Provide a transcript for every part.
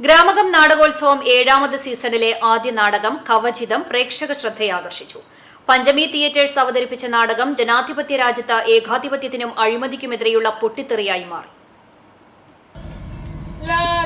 ഗ്രാമകം നാടകോത്സവം ഏഴാമത് സീസണിലെ ആദ്യ നാടകം കവചിതം പ്രേക്ഷക ശ്രദ്ധയാകർഷിച്ചു പഞ്ചമി തിയേറ്റേഴ്സ് അവതരിപ്പിച്ച നാടകം ജനാധിപത്യ രാജ്യത്ത് ഏകാധിപത്യത്തിനും അഴിമതിക്കുമെതിരെയുള്ള പൊട്ടിത്തെറിയായി മാറി la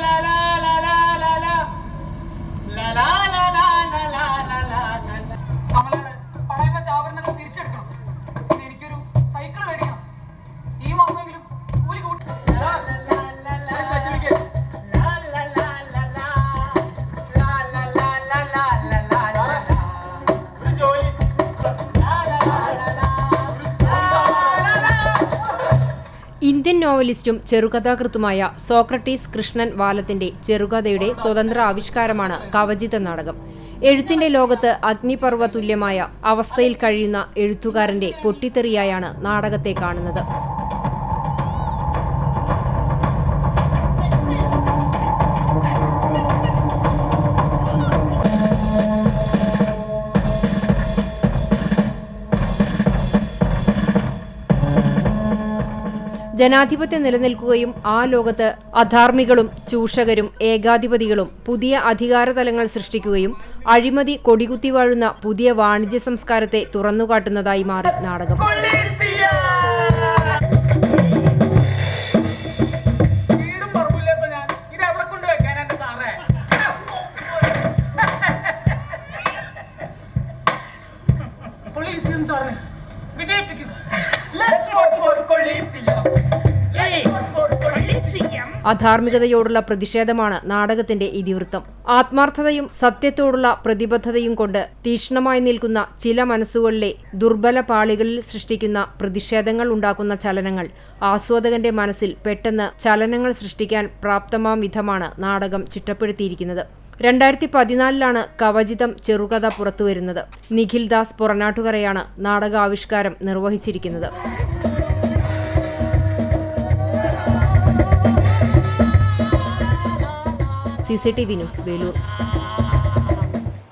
ഇന്ത്യൻ നോവലിസ്റ്റും ചെറുകഥാകൃത്തുമായ സോക്രട്ടീസ് കൃഷ്ണൻ വാലത്തിന്റെ ചെറുകഥയുടെ സ്വതന്ത്ര ആവിഷ്കാരമാണ് കവചിത നാടകം. എഴുത്തിന്റെ ലോകത്ത് അഗ്നിപർവ തുല്യമായ അവസ്ഥയിൽ കഴിയുന്ന എഴുത്തുകാരന്റെ പൊട്ടിത്തെറിയായാണ് നാടകത്തെ കാണുന്നത്. ജനാധിപത്യം നിലനിൽക്കുകയും ആ ലോകത്ത് അധാർമികളും ചൂഷകരും ഏകാധിപതികളും പുതിയ അധികാരതലങ്ങൾ സൃഷ്ടിക്കുകയും അഴിമതി കൊടികുത്തി വാഴുന്ന പുതിയ വാണിജ്യ സംസ്കാരത്തെ തുറന്നുകാട്ടുന്നതായി മാറി നാടകം. അധാർമികതയോടുള്ള പ്രതിഷേധമാണ് നാടകത്തിന്റെ ഇതിവൃത്തം. ആത്മാർത്ഥതയും സത്യത്തോടുള്ള പ്രതിബദ്ധതയും കൊണ്ട് തീക്ഷ്ണമായി നിൽക്കുന്ന ചില മനസ്സുകളിലെ ദുർബല പാളികളിൽ സൃഷ്ടിക്കുന്ന പ്രതിഷേധങ്ങൾ ഉണ്ടാക്കുന്ന ചലനങ്ങൾ ആസ്വാദകന്റെ മനസ്സിൽ പെട്ടെന്ന് ചലനങ്ങൾ സൃഷ്ടിക്കാൻ പ്രാപ്തമാം വിധമാണ് നാടകം ചിട്ടപ്പെടുത്തിയിരിക്കുന്നത്. രണ്ടായിരത്തി പതിനാലിലാണ് കവചിതം ചെറുകഥ പുറത്തുവരുന്നത്. നിഖിൽ ദാസ് പുറനാട്ടുകരയാണ് നാടകാവിഷ്കാരം നിർവഹിച്ചിരിക്കുന്നത്. CTV news Belur.